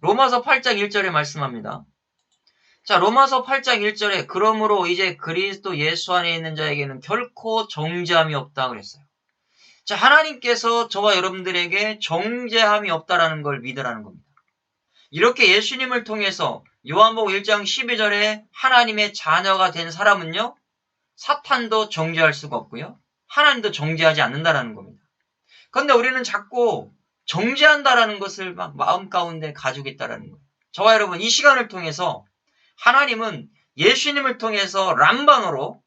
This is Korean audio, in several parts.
로마서 8장 1절에 말씀합니다. 자, 로마서 8장 1절에 그러므로 이제 그리스도 예수 안에 있는 자에게는 결코 정죄함이 없다 그랬어요. 자, 하나님께서 저와 여러분들에게 정죄함이 없다라는 걸 믿으라는 겁니다. 이렇게 예수님을 통해서 요한복음 1장 12절에 하나님의 자녀가 된 사람은요, 사탄도 정죄할 수가 없고요, 하나님도 정죄하지 않는다라는 겁니다. 그런데 우리는 자꾸 정죄한다라는 것을 막 마음 가운데 가지고 있다라는 거예요. 저와 여러분, 이 시간을 통해서 하나님은 예수님을 통해서 람방으로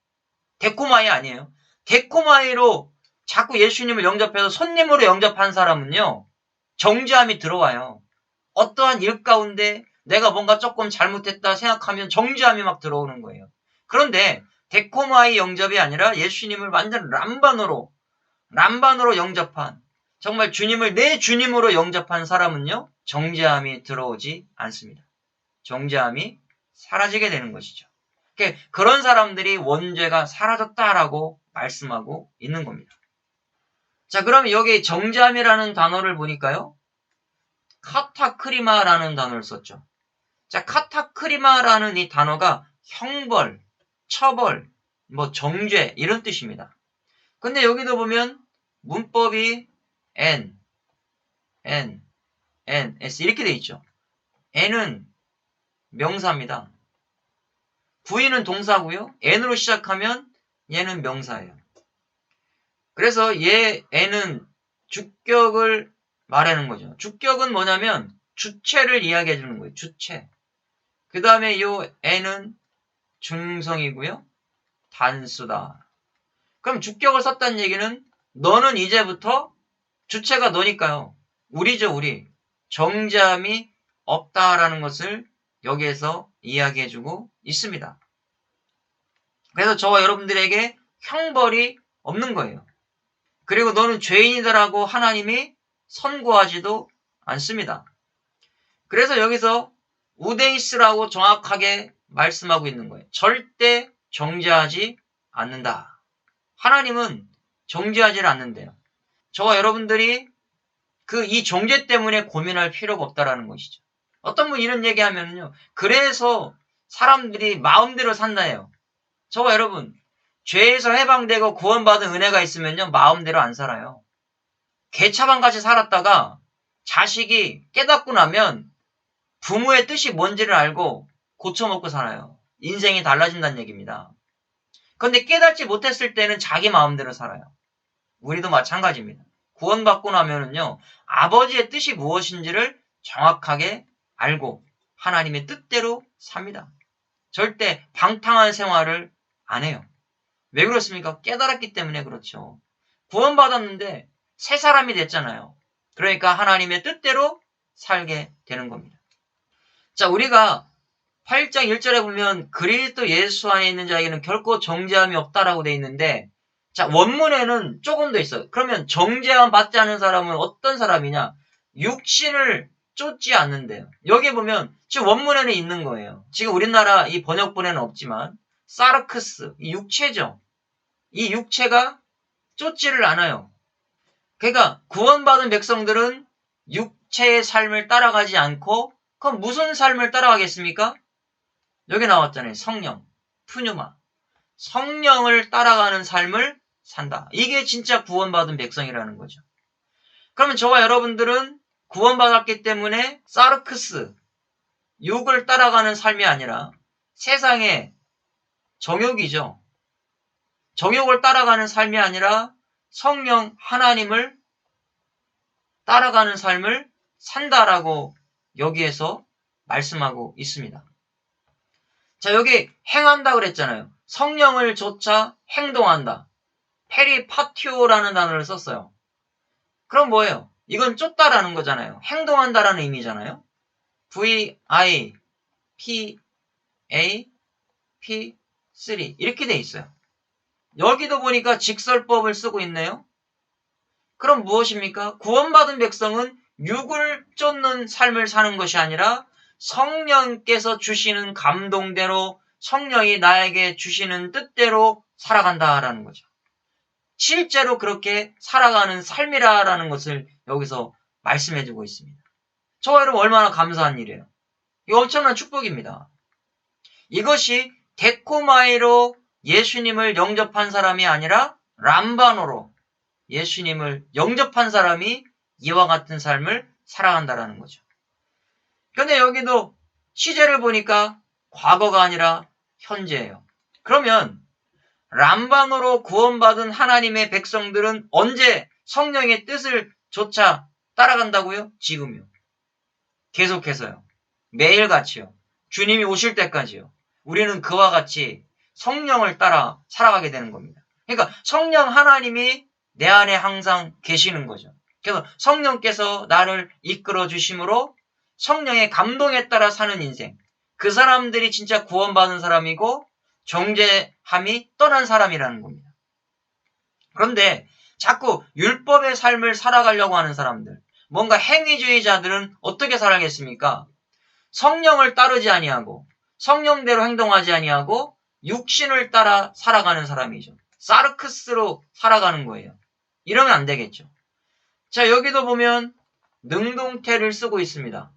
데코마이 아니에요. 데코마이로 자꾸 예수님을 영접해서 손님으로 영접한 사람은요. 정죄함이 들어와요. 어떠한 일 가운데 내가 뭔가 조금 잘못했다 생각하면 정죄함이 막 들어오는 거예요. 그런데 데코마이 영접이 아니라 예수님을 완전 람반으로 람반으로 영접한 정말 주님을 내 주님으로 영접한 사람은요. 정죄함이 들어오지 않습니다. 정죄함이 사라지게 되는 것이죠. 그런 사람들이 원죄가 사라졌다라고 말씀하고 있는 겁니다. 자, 그럼 여기 정죄함이라는 단어를 보니까요. 카타크리마라는 단어를 썼죠. 자, 카타크리마라는 이 단어가 형벌, 처벌, 뭐 정죄 이런 뜻입니다. 근데 여기도 보면 문법이 n, n, n, s 이렇게 돼 있죠. n은 명사입니다. 부인은 동사고요. n으로 시작하면 얘는 명사예요. 그래서 얘 n은 주격을 말하는 거죠. 주격은 뭐냐면 주체를 이야기해 주는 거예요. 주체. 그 다음에 요 n은 중성이고요. 단수다. 그럼 주격을 썼다는 얘기는 너는 이제부터 주체가 너니까요. 우리죠, 우리. 정죄함이 없다라는 것을 여기에서 이야기해주고 있습니다. 그래서 저와 여러분들에게 형벌이 없는 거예요. 그리고 너는 죄인이다라고 하나님이 선고하지도 않습니다. 그래서 여기서 우데이스라고 정확하게 말씀하고 있는 거예요. 절대 정죄하지 않는다. 하나님은 정죄하지 않는데요. 저와 여러분들이 그이 정죄 때문에 고민할 필요가 없다라는 것이죠. 어떤 분 이런 얘기하면요. 그래서 사람들이 마음대로 산다해요. 저와 여러분, 죄에서 해방되고 구원받은 은혜가 있으면요. 마음대로 안 살아요. 개차반 같이 살았다가 자식이 깨닫고 나면 부모의 뜻이 뭔지를 알고 고쳐먹고 살아요. 인생이 달라진다는 얘기입니다. 그런데 깨닫지 못했을 때는 자기 마음대로 살아요. 우리도 마찬가지입니다. 구원받고 나면은요, 아버지의 뜻이 무엇인지를 정확하게 알고 하나님의 뜻대로 삽니다. 절대 방탕한 생활을 안 해요. 왜 그렇습니까? 깨달았기 때문에 그렇죠. 구원받았는데 새 사람이 됐잖아요. 그러니까 하나님의 뜻대로 살게 되는 겁니다. 자, 우리가 8장 1절에 보면 그리스도 예수 안에 있는 자에게는 결코 정죄함이 없다라고 돼 있는데 자, 원문에는 조금 더 있어요. 그러면 정죄함 받지 않은 사람은 어떤 사람이냐? 육신을 쫓지 않는데요. 여기 보면 지금 원문에는 있는 거예요. 지금 우리나라 이 번역본에는 없지만 사르크스, 이 육체죠. 이 육체가 쫓지를 않아요. 그러니까 구원받은 백성들은 육체의 삶을 따라가지 않고 그럼 무슨 삶을 따라가겠습니까? 여기 나왔잖아요. 성령, 푸뉴마. 성령을 따라가는 삶을 산다. 이게 진짜 구원받은 백성이라는 거죠. 그러면 저와 여러분들은 구원받았기 때문에 사르크스, 육을 따라가는 삶이 아니라 세상의 정욕이죠. 정욕을 따라가는 삶이 아니라 성령 하나님을 따라가는 삶을 산다라고 여기에서 말씀하고 있습니다. 자, 여기 행한다 그랬잖아요. 성령을 조차 행동한다. 페리파티오라는 단어를 썼어요. 그럼 뭐예요? 이건 쫓다라는 거잖아요. 행동한다라는 의미잖아요. V, I, P, A, P, 3 이렇게 돼 있어요. 여기도 보니까 직설법을 쓰고 있네요. 그럼 무엇입니까? 구원받은 백성은 육을 쫓는 삶을 사는 것이 아니라 성령께서 주시는 감동대로 성령이 나에게 주시는 뜻대로 살아간다라는 거죠. 실제로 그렇게 살아가는 삶이라라는 것을 여기서 말씀해주고 있습니다. 저와 여러분 얼마나 감사한 일이에요. 이거 엄청난 축복입니다. 이것이 데코마이로 예수님을 영접한 사람이 아니라 람바노로 예수님을 영접한 사람이 이와 같은 삶을 살아간다라는 거죠. 근데 여기도 시제를 보니까 과거가 아니라 현재예요. 그러면 람방으로 구원받은 하나님의 백성들은 언제 성령의 뜻을 조차 따라간다고요? 지금요. 계속해서요. 매일같이요. 주님이 오실 때까지요. 우리는 그와 같이 성령을 따라 살아가게 되는 겁니다. 그러니까 성령 하나님이 내 안에 항상 계시는 거죠. 그래서 성령께서 나를 이끌어 주심으로 성령의 감동에 따라 사는 인생. 그 사람들이 진짜 구원받은 사람이고 정죄함이 떠난 사람이라는 겁니다. 그런데 자꾸 율법의 삶을 살아가려고 하는 사람들, 뭔가 행위주의자들은 어떻게 살아겠습니까? 성령을 따르지 아니하고 성령대로 행동하지 아니하고 육신을 따라 살아가는 사람이죠. 사르크스로 살아가는 거예요. 이러면 안 되겠죠. 자, 여기도 보면 능동태를 쓰고 있습니다.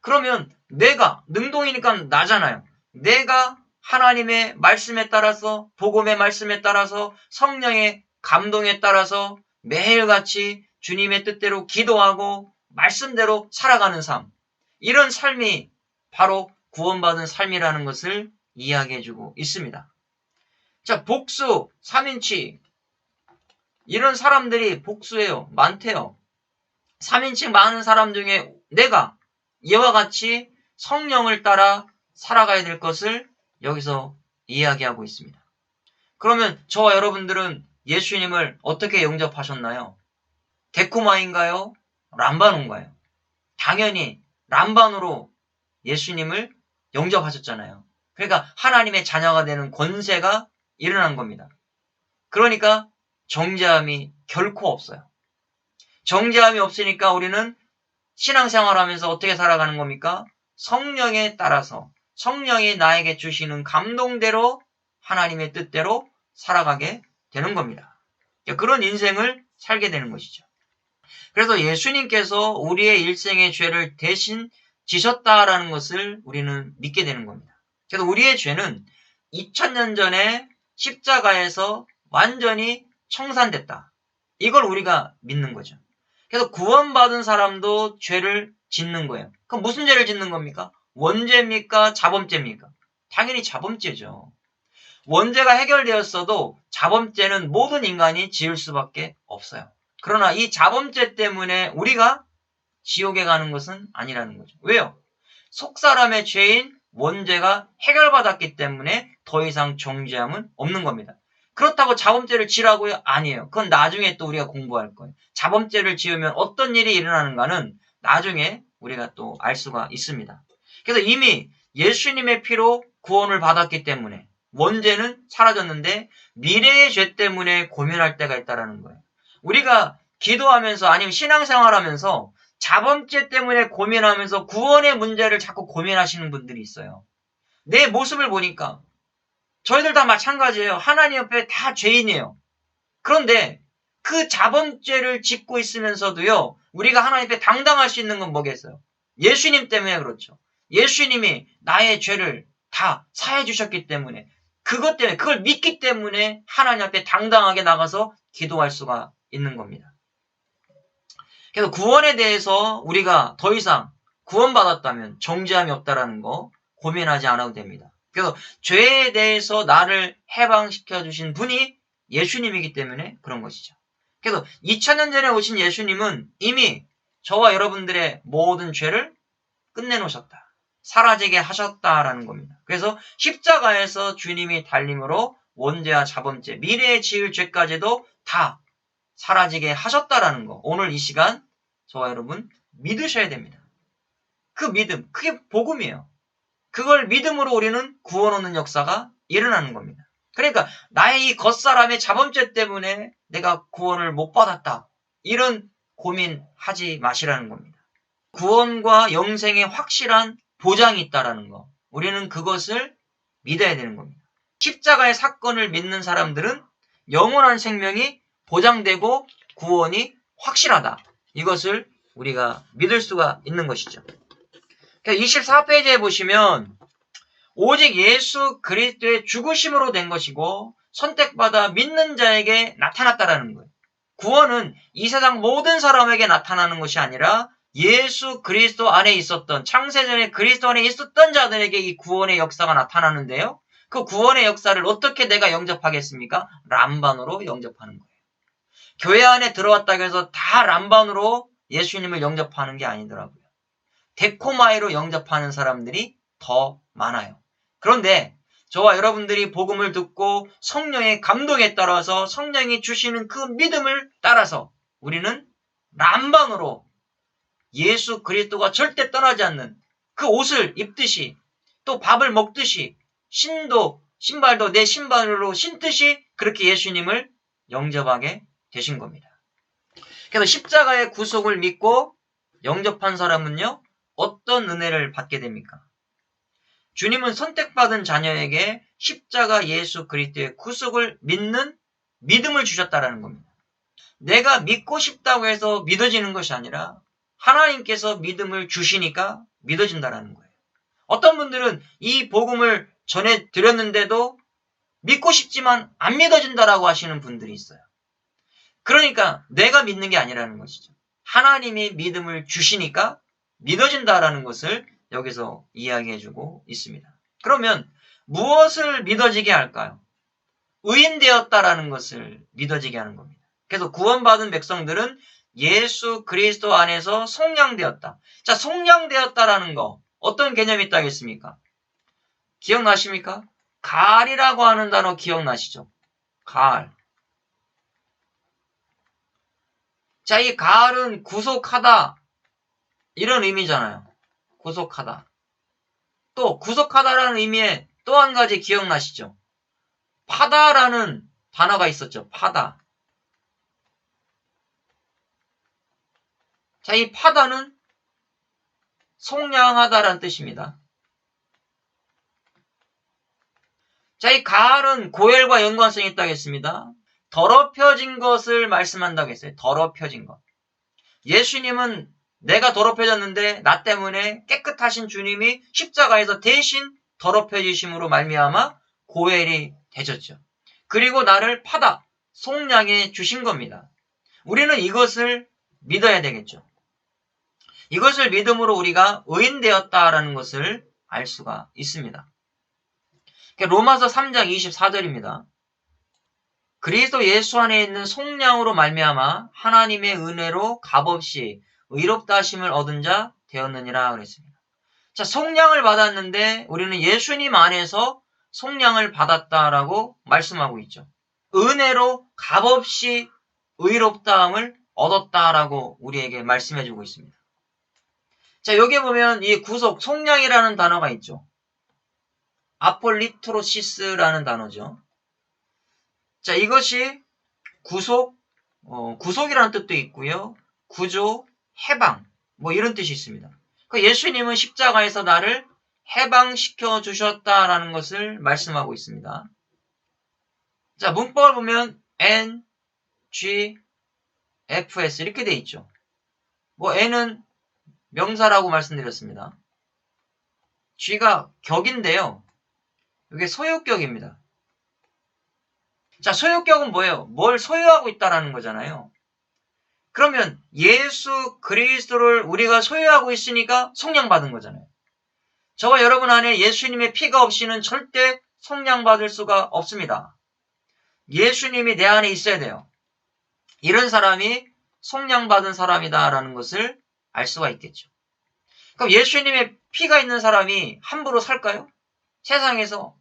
그러면 내가 능동이니까 나잖아요. 내가 하나님의 말씀에 따라서 복음의 말씀에 따라서 성령의 감동에 따라서 매일같이 주님의 뜻대로 기도하고 말씀대로 살아가는 삶. 이런 삶이 바로 구원받은 삶이라는 것을 이야기해주고 있습니다. 자, 복수, 3인치. 이런 사람들이 복수예요. 많대요. 3인칭 많은 사람 중에 내가 이와 같이 성령을 따라 살아가야 될 것을 여기서 이야기하고 있습니다. 그러면 저와 여러분들은 예수님을 어떻게 영접하셨나요? 데코마인가요? 람바노인가요? 당연히 람바노로 예수님을 영접하셨잖아요. 그러니까 하나님의 자녀가 되는 권세가 일어난 겁니다. 그러니까 정죄함이 결코 없어요. 정죄함이 없으니까 우리는 신앙생활 하면서 어떻게 살아가는 겁니까? 성령에 따라서 성령이 나에게 주시는 감동대로 하나님의 뜻대로 살아가게 되는 겁니다. 그런 인생을 살게 되는 것이죠. 그래서 예수님께서 우리의 일생의 죄를 대신 지셨다라는 것을 우리는 믿게 되는 겁니다. 그래서 우리의 죄는 2000년 전에 십자가에서 완전히 청산됐다. 이걸 우리가 믿는 거죠. 그래서 구원받은 사람도 죄를 짓는 거예요. 그럼 무슨 죄를 짓는 겁니까? 원죄입니까? 자범죄입니까? 당연히 자범죄죠. 원죄가 해결되었어도 자범죄는 모든 인간이 지을 수밖에 없어요. 그러나 이 자범죄 때문에 우리가 지옥에 가는 것은 아니라는 거죠. 왜요? 속사람의 죄인 원죄가 해결받았기 때문에 더 이상 정죄함은 없는 겁니다. 그렇다고 자범죄를 지라고요? 아니에요. 그건 나중에 또 우리가 공부할 거예요. 자범죄를 지으면 어떤 일이 일어나는가는 나중에 우리가 또 알 수가 있습니다. 그래서 이미 예수님의 피로 구원을 받았기 때문에 원죄는 사라졌는데 미래의 죄 때문에 고민할 때가 있다라는 거예요. 우리가 기도하면서 아니면 신앙생활하면서 자범죄 때문에 고민하면서 구원의 문제를 자꾸 고민하시는 분들이 있어요. 내 모습을 보니까 저희들 다 마찬가지예요. 하나님 옆에 다 죄인이에요. 그런데 그 자범죄를 짓고 있으면서도요. 우리가 하나님 앞에 당당할 수 있는 건 뭐겠어요? 예수님 때문에 그렇죠. 예수님이 나의 죄를 다 사해 주셨기 때문에 그것 때문에 그걸 믿기 때문에 하나님 앞에 당당하게 나가서 기도할 수가 있는 겁니다. 그래서 구원에 대해서 우리가 더 이상 구원받았다면 정죄함이 없다라는 거 고민하지 않아도 됩니다. 그래서 죄에 대해서 나를 해방시켜 주신 분이 예수님이기 때문에 그런 것이죠. 그래서 2000년 전에 오신 예수님은 이미 저와 여러분들의 모든 죄를 끝내놓으셨다. 사라지게 하셨다라는 겁니다. 그래서 십자가에서 주님이 달림으로 원죄와 자범죄, 미래에 지을 죄까지도 다 사라지게 하셨다라는 거. 오늘 이 시간 저와 여러분 믿으셔야 됩니다. 그 믿음, 그게 복음이에요. 그걸 믿음으로 우리는 구원 얻는 역사가 일어나는 겁니다. 그러니까 나의 이 겉사람의 자범죄 때문에 내가 구원을 못 받았다. 이런 고민하지 마시라는 겁니다. 구원과 영생의 확실한 보장이 있다라는 거. 우리는 그것을 믿어야 되는 겁니다. 십자가의 사건을 믿는 사람들은 영원한 생명이 보장되고 구원이 확실하다. 이것을 우리가 믿을 수가 있는 것이죠. 24페이지에 보시면 오직 예수 그리스도의 죽으심으로 된 것이고 선택받아 믿는 자에게 나타났다라는 거예요. 구원은 이 세상 모든 사람에게 나타나는 것이 아니라 예수 그리스도 안에 있었던 창세전에 그리스도 안에 있었던 자들에게 이 구원의 역사가 나타나는데요. 그 구원의 역사를 어떻게 내가 영접하겠습니까? 람반으로 영접하는 거예요. 교회 안에 들어왔다고 해서 다 람반으로 예수님을 영접하는 게 아니더라고요. 데코마이로 영접하는 사람들이 더 많아요. 그런데 저와 여러분들이 복음을 듣고 성령의 감동에 따라서 성령이 주시는 그 믿음을 따라서 우리는 람방으로 예수 그리스도가 절대 떠나지 않는 그 옷을 입듯이 또 밥을 먹듯이 신도 신발도 내 신발로 신듯이 그렇게 예수님을 영접하게 되신 겁니다. 그래서 십자가의 구속을 믿고 영접한 사람은요 어떤 은혜를 받게 됩니까? 주님은 선택받은 자녀에게 십자가 예수 그리스도의 구속을 믿는 믿음을 주셨다라는 겁니다. 내가 믿고 싶다고 해서 믿어지는 것이 아니라 하나님께서 믿음을 주시니까 믿어진다라는 거예요. 어떤 분들은 이 복음을 전해 드렸는데도 믿고 싶지만 안 믿어진다라고 하시는 분들이 있어요. 그러니까 내가 믿는 게 아니라는 것이죠. 하나님이 믿음을 주시니까 믿어진다라는 것을 여기서 이야기해주고 있습니다. 그러면 무엇을 믿어지게 할까요? 의인되었다라는 것을 믿어지게 하는 겁니다. 그래서 구원받은 백성들은 예수 그리스도 안에서 속량되었다. 자, 속량되었다라는 거 어떤 개념이 있다겠습니까? 기억나십니까? 갈이라고 하는 단어 기억나시죠? 갈. 자, 이 갈은 구속하다 이런 의미잖아요. 구속하다. 또 구속하다라는 의미의 또한 가지 기억나시죠? 파다라는 단어가 있었죠. 파다. 자, 이 파다는 속량하다라는 뜻입니다. 자, 이 가을은 고열과 연관성이 있다고 했습니다. 더럽혀진 것을 말씀한다고 했어요. 더럽혀진 것. 예수님은 내가 더럽혀졌는데 나 때문에 깨끗하신 주님이 십자가에서 대신 더럽혀지심으로 말미암아 고엘이 되셨죠. 그리고 나를 파다 속량해 주신 겁니다. 우리는 이것을 믿어야 되겠죠. 이것을 믿음으로 우리가 의인되었다라는 것을 알 수가 있습니다. 로마서 3장 24절입니다. 그리스도 예수 안에 있는 속량으로 말미암아 하나님의 은혜로 값없이 의롭다 하심을 얻은 자 되었느니라 그랬습니다. 자, 속량을 받았는데 우리는 예수님 안에서 속량을 받았다라고 말씀하고 있죠. 은혜로 값없이 의롭다함을 얻었다라고 우리에게 말씀해 주고 있습니다. 자, 여기 보면 이 구속, 속량이라는 단어가 있죠. 아폴리트로시스라는 단어죠. 자, 이것이 구속, 어, 구속이라는 뜻도 있고요. 구조, 해방, 뭐 이런 뜻이 있습니다. 그 예수님은 십자가에서 나를 해방시켜 주셨다라는 것을 말씀하고 있습니다. 자, 문법을 보면 N, G, FS 이렇게 돼 있죠. 뭐 N은 명사라고 말씀드렸습니다. G가 격인데요. 이게 소유격입니다. 자, 소유격은 뭐예요? 뭘 소유하고 있다라는 거잖아요. 그러면 예수 그리스도를 우리가 소유하고 있으니까 성량받은 거잖아요. 저와 여러분 안에 예수님의 피가 없이는 절대 성량받을 수가 없습니다. 예수님이 내 안에 있어야 돼요. 이런 사람이 성량받은 사람이다라는 것을 알 수가 있겠죠. 그럼 예수님의 피가 있는 사람이 함부로 살까요? 세상에서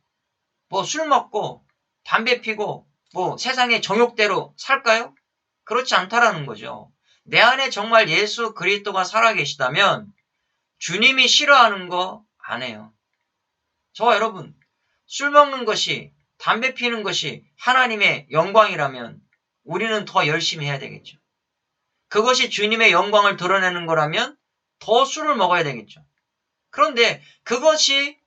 뭐 술 먹고 담배 피고 뭐 세상의 정욕대로 살까요? 그렇지 않다라는 거죠. 내 안에 정말 예수 그리스도가 살아계시다면 주님이 싫어하는 거 안 해요. 저와 여러분 술 먹는 것이 담배 피는 것이 하나님의 영광이라면 우리는 더 열심히 해야 되겠죠. 그것이 주님의 영광을 드러내는 거라면 더 술을 먹어야 되겠죠. 그런데 그것이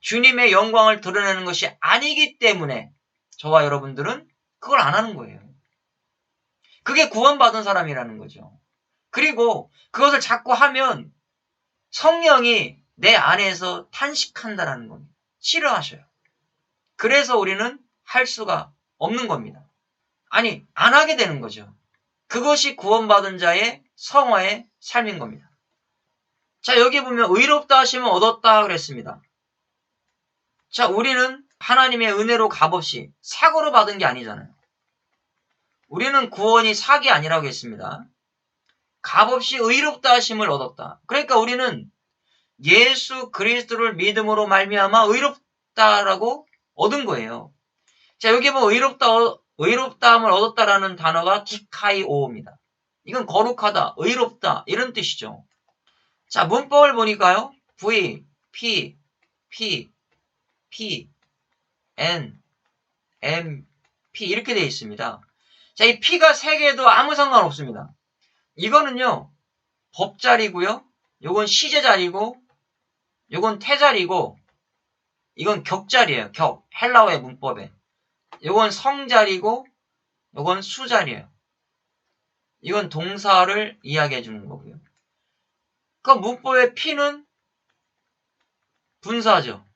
주님의 영광을 드러내는 것이 아니기 때문에 저와 여러분들은 그걸 안 하는 거예요. 그게 구원받은 사람이라는 거죠. 그리고 그것을 자꾸 하면 성령이 내 안에서 탄식한다라는 겁니다. 싫어하셔요. 그래서 우리는 할 수가 없는 겁니다. 아니, 안 하게 되는 거죠. 그것이 구원받은 자의 성화의 삶인 겁니다. 자, 여기 보면 의롭다 하시면 얻었다 그랬습니다. 자, 우리는 하나님의 은혜로 값없이 사고로 받은 게 아니잖아요. 우리는 구원이 사기 아니라고 했습니다. 값없이 의롭다 하심을 얻었다. 그러니까 우리는 예수 그리스도를 믿음으로 말미암아 의롭다라고 얻은 거예요. 자, 여기 보면 의롭다 의롭다함을 얻었다라는 단어가 디카이오입니다. 이건 거룩하다, 의롭다 이런 뜻이죠. 자, 문법을 보니까요. V, P, P, P, N, M, P 이렇게 되어 있습니다. 자, 이 P가 세 개도 아무 상관 없습니다. 이거는요. 법자리고요. 요건 시제자리고 요건 태자리고 이건 격자리예요. 격. 헬라어의 문법에. 요건 성자리고 요건 수자리예요. 이건 동사를 이야기해 주는 거고요. 그 문법의 P는 분사죠.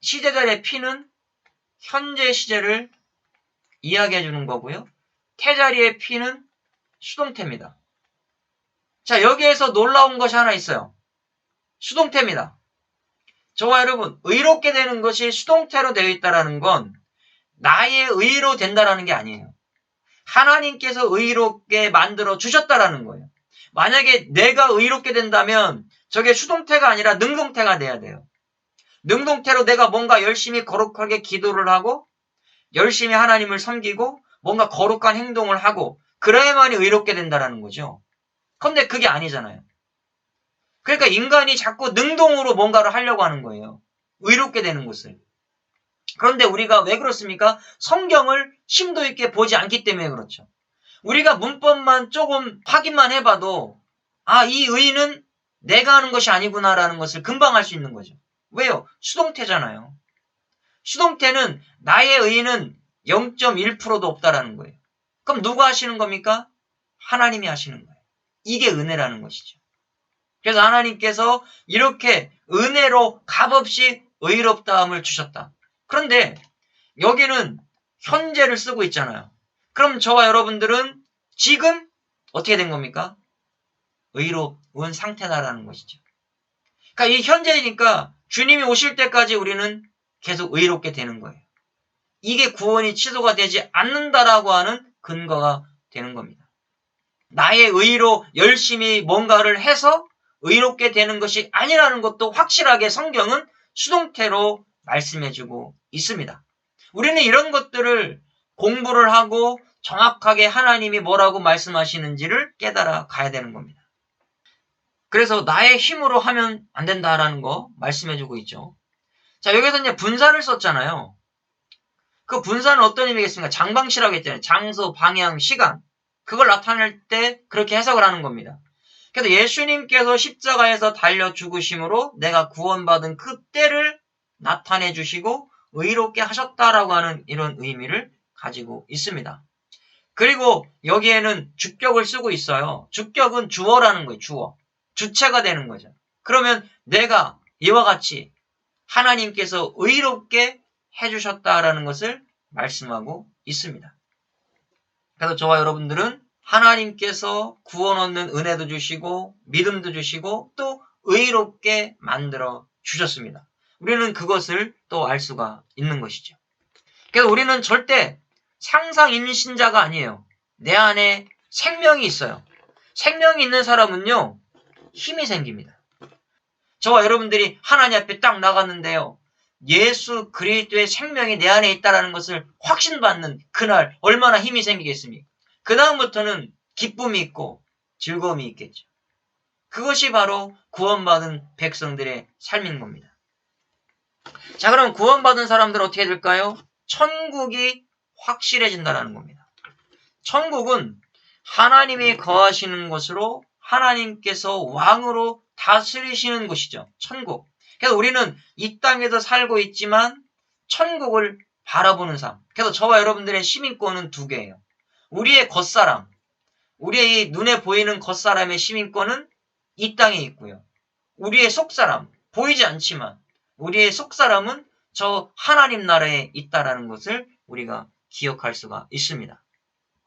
시제자리의 P는 현재 시제를 이야기해 주는 거고요. 태자리의 P는 수동태입니다. 자, 여기에서 놀라운 것이 하나 있어요. 수동태입니다. 저와 여러분, 의롭게 되는 것이 수동태로 되어 있다는 건 나의 의로 된다라는 게 아니에요. 하나님께서 의롭게 만들어 주셨다라는 거예요. 만약에 내가 의롭게 된다면 저게 수동태가 아니라 능동태가 돼야 돼요. 능동태로 내가 뭔가 열심히 거룩하게 기도를 하고 열심히 하나님을 섬기고 뭔가 거룩한 행동을 하고 그래야만이 의롭게 된다라는 거죠. 근데 그게 아니잖아요. 그러니까 인간이 자꾸 능동으로 뭔가를 하려고 하는 거예요. 의롭게 되는 것을. 그런데 우리가 왜 그렇습니까? 성경을 심도 있게 보지 않기 때문에 그렇죠. 우리가 문법만 조금 확인만 해봐도 아, 이 의는 내가 하는 것이 아니구나라는 것을 금방 알 수 있는 거죠. 왜요? 수동태잖아요. 수동태는 나의 의는 0.1%도 없다라는 거예요. 그럼 누가 하시는 겁니까? 하나님이 하시는 거예요. 이게 은혜라는 것이죠. 그래서 하나님께서 이렇게 은혜로 값없이 의롭다함을 주셨다. 그런데 여기는 현재를 쓰고 있잖아요. 그럼 저와 여러분들은 지금 어떻게 된 겁니까? 의로운 상태다라는 것이죠. 그러니까 이 현재니까 주님이 오실 때까지 우리는 계속 의롭게 되는 거예요. 이게 구원이 취소가 되지 않는다라고 하는 근거가 되는 겁니다. 나의 의로 열심히 뭔가를 해서 의롭게 되는 것이 아니라는 것도 확실하게 성경은 수동태로 말씀해주고 있습니다. 우리는 이런 것들을 공부를 하고 정확하게 하나님이 뭐라고 말씀하시는지를 깨달아 가야 되는 겁니다. 그래서 나의 힘으로 하면 안 된다라는 거 말씀해주고 있죠. 자, 여기서 이제 분사를 썼잖아요. 그 분사는 어떤 의미겠습니까? 장방시라고 했잖아요. 장소, 방향, 시간. 그걸 나타낼 때 그렇게 해석을 하는 겁니다. 그래서 예수님께서 십자가에서 달려 죽으심으로 내가 구원받은 그때를 나타내 주시고 의롭게 하셨다라고 하는 이런 의미를 가지고 있습니다. 그리고 여기에는 주격을 쓰고 있어요. 주격은 주어라는 거예요. 주어. 주체가 되는 거죠. 그러면 내가 이와 같이 하나님께서 의롭게 해주셨다라는 것을 말씀하고 있습니다. 그래서 저와 여러분들은 하나님께서 구원 얻는 은혜도 주시고 믿음도 주시고 또 의롭게 만들어 주셨습니다. 우리는 그것을 또 알 수가 있는 것이죠. 그래서 우리는 절대 상상 있는 신자가 아니에요. 내 안에 생명이 있어요. 생명이 있는 사람은요, 힘이 생깁니다. 저와 여러분들이 하나님 앞에 딱 나갔는데요. 예수 그리스도의 생명이 내 안에 있다는 것을 확신받는 그날 얼마나 힘이 생기겠습니까? 그 다음부터는 기쁨이 있고 즐거움이 있겠죠. 그것이 바로 구원받은 백성들의 삶인 겁니다. 자, 그럼 구원받은 사람들은 어떻게 될까요? 천국이 확실해진다는 겁니다. 천국은 하나님이 거하시는 곳으로 하나님께서 왕으로 다스리시는 곳이죠. 천국. 그래서 우리는 이 땅에서 살고 있지만 천국을 바라보는 삶. 그래서 저와 여러분들의 시민권은 두 개예요. 우리의 겉사람, 우리의 이 눈에 보이는 겉사람의 시민권은 이 땅에 있고요. 우리의 속사람, 보이지 않지만 우리의 속사람은 저 하나님 나라에 있다라는 것을 우리가 기억할 수가 있습니다.